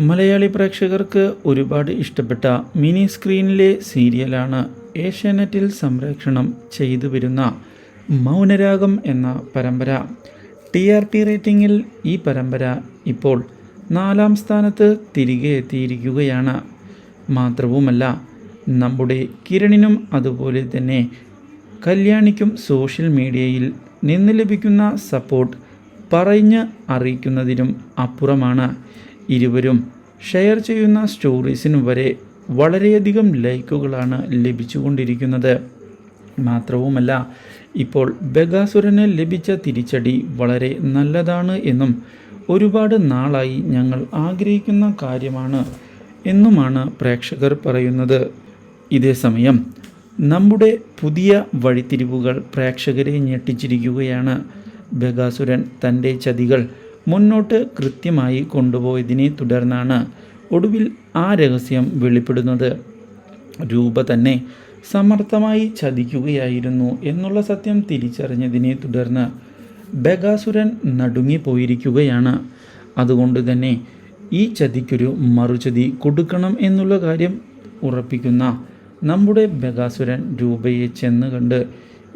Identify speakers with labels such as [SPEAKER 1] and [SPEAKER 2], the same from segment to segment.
[SPEAKER 1] മലയാളി പ്രേക്ഷകർക്ക് ഒരുപാട് ഇഷ്ടപ്പെട്ട മിനി സ്ക്രീനിലെ സീരിയലാണ് ഏഷ്യാനെറ്റിൽ സംപ്രേക്ഷണം ചെയ്തു വരുന്ന മൗനരാഗം എന്ന പരമ്പര. ടി ആർ പി റേറ്റിംഗിൽ ഈ പരമ്പര ഇപ്പോൾ നാലാം സ്ഥാനത്ത് തിരികെ എത്തിയിരിക്കുകയാണ്. മാത്രവുമല്ല നമ്മുടെ കിരണിനും അതുപോലെ തന്നെ കല്യാണിക്കും സോഷ്യൽ മീഡിയയിൽ നിന്ന് ലഭിക്കുന്ന സപ്പോർട്ട് പറഞ്ഞ് അറിയിക്കുന്നതിനും അപ്പുറമാണ്. ഇരുവരും ഷെയർ ചെയ്യുന്ന സ്റ്റോറീസിന് വരെ വളരെയധികം ലൈക്കുകളാണ് ലഭിച്ചുകൊണ്ടിരിക്കുന്നത്. മാത്രവുമല്ല ഇപ്പോൾ ബഗാസുരന് ലഭിച്ച തിരിച്ചടി വളരെ നല്ലതാണ് എന്നും ഒരുപാട് നാളായി ഞങ്ങൾ ആഗ്രഹിക്കുന്ന കാര്യമാണ് എന്നുമാണ് പ്രേക്ഷകർ പറയുന്നത്. ഇതേസമയം നമ്മുടെ പുതിയ വഴിത്തിരിവുകൾ പ്രേക്ഷകരെ ഞെട്ടിച്ചിരിക്കുകയാണ്. ബഗാസുരൻ തന്റെ ചതികൾ മുന്നോട്ട് കൃത്യമായി കൊണ്ടുപോയതിനെ തുടർന്നാണ് ഒടുവിൽ ആ രഹസ്യം വെളിപ്പെടുന്നത്. രൂപ തന്നെ സമർത്ഥമായി ചതിക്കുകയായിരുന്നു എന്നുള്ള സത്യം തിരിച്ചറിഞ്ഞതിനെ തുടർന്ന് ബഗാസുരൻ നടുങ്ങിപ്പോയിരിക്കുകയാണ്. അതുകൊണ്ട് തന്നെ ഈ ചതിക്കൊരു മറുചതി കൊടുക്കണം എന്നുള്ള കാര്യം ഉറപ്പിക്കുന്ന നമ്മുടെ ബഗാസുരൻ രൂപയെ ചെന്ന് കണ്ട്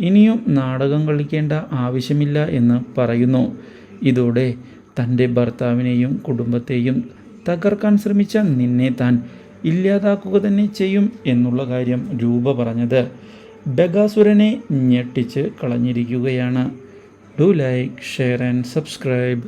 [SPEAKER 1] ഇനിയും നാടകം കളിക്കേണ്ട ആവശ്യമില്ല എന്ന് പറയുന്നു. ഇതോടെ തന്റെ ഭർത്താവിനെയും കുടുംബത്തെയും തകർക്കാൻ ശ്രമിച്ച നിന്നെ താൻ ഇല്ലാതാക്കുക തന്നെ ചെയ്യും എന്നുള്ള കാര്യം രൂപ പറഞ്ഞത് ബഗാസുരനെ ഞെട്ടിച്ച് കളഞ്ഞിരിക്കുകയാണ്. Do like share and subscribe